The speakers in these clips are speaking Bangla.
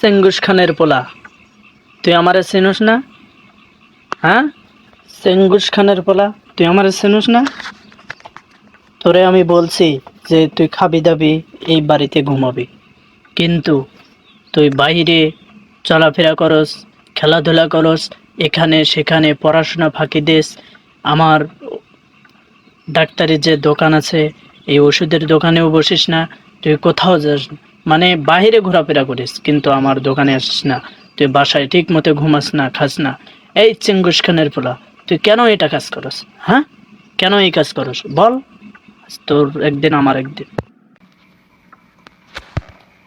চেঙ্গুস খানের পোলা। তুই আমারে চিনুস না? হ্যাঁ? চেঙ্গুস খানের পোলা, তুই আমারে চিনুস না? তোরে আমি বলছি যে তুই খাবি দাবি, এই বাড়িতে ঘুমাবি। কিন্তু তুই বাইরে চলাফেরা করস, খেলাধুলা করস, এখানে সেখানে পড়াশোনা ফাঁকি দিস। আমার ডাক্তারের যে দোকান আছে, এই ওষুধের দোকানেও বসিস না, তুই কোথাও যাস না। মানে বাহিরে ঘোরাফেরা করিস, কিন্তু আমার দোকানে আসিস না। তুই বাসায় ঠিক মতো ঘুমাস না, খাস না। এই চেঙ্গুস খানের পোলা, তুই কেন এটা কাজ করস হ্যাঁ? কেন এই কাজ করস, বল। তোর একদিন, আমার একদিন।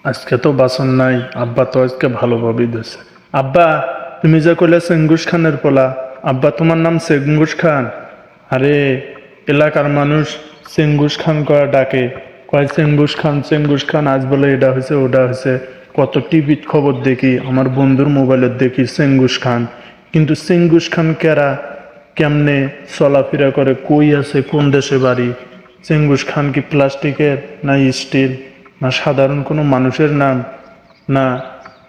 আজকে তো বাসন নাই, আব্বা তো আজকে ভালোভাবেই দিয়েছে আব্বা, তুমি যে কইলে সেঙ্গুস খানের পোলা, আব্বা তোমার নাম সেঙ্গুস খান? আরে, এলাকার মানুষ সেঙ্গুস খান করা ডাকে। কয় সেঙ্গুস খান সেঙ্গুস খান, আজ বলে এটা হয়েছে, ওটা হয়েছে। কত টিভির খবর দেখি, আমার বন্ধুর মোবাইলের দেখি সেঙ্গুস খান। কিন্তু সেঙ্গুস খান কেরা, কেমনে চলাফেরা করে, কই আছে, কোন দেশে বাড়ি? চেঙ্গুস খান কি প্লাস্টিকের না স্টিল? না সাধারণ কোনো মানুষের নাম? না,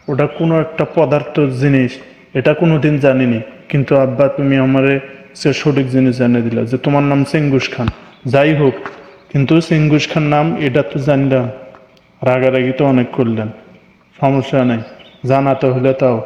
ওটা কোনো একটা পদার্থ জিনিস, এটা কোনো দিন জানিনি। কিন্তু আব্বা, তুমি আমারে সে সঠিক জিনিস জানিয়ে দিলা যে তোমার নাম চেঙ্গুস খান। যাই হোক কিন্তু চেঙ্গুস খান নাম এটা তো জানলাম। রাগারাগি তো অনেক করলেন। সমস্যা নেই, জানাতে হলে তাও।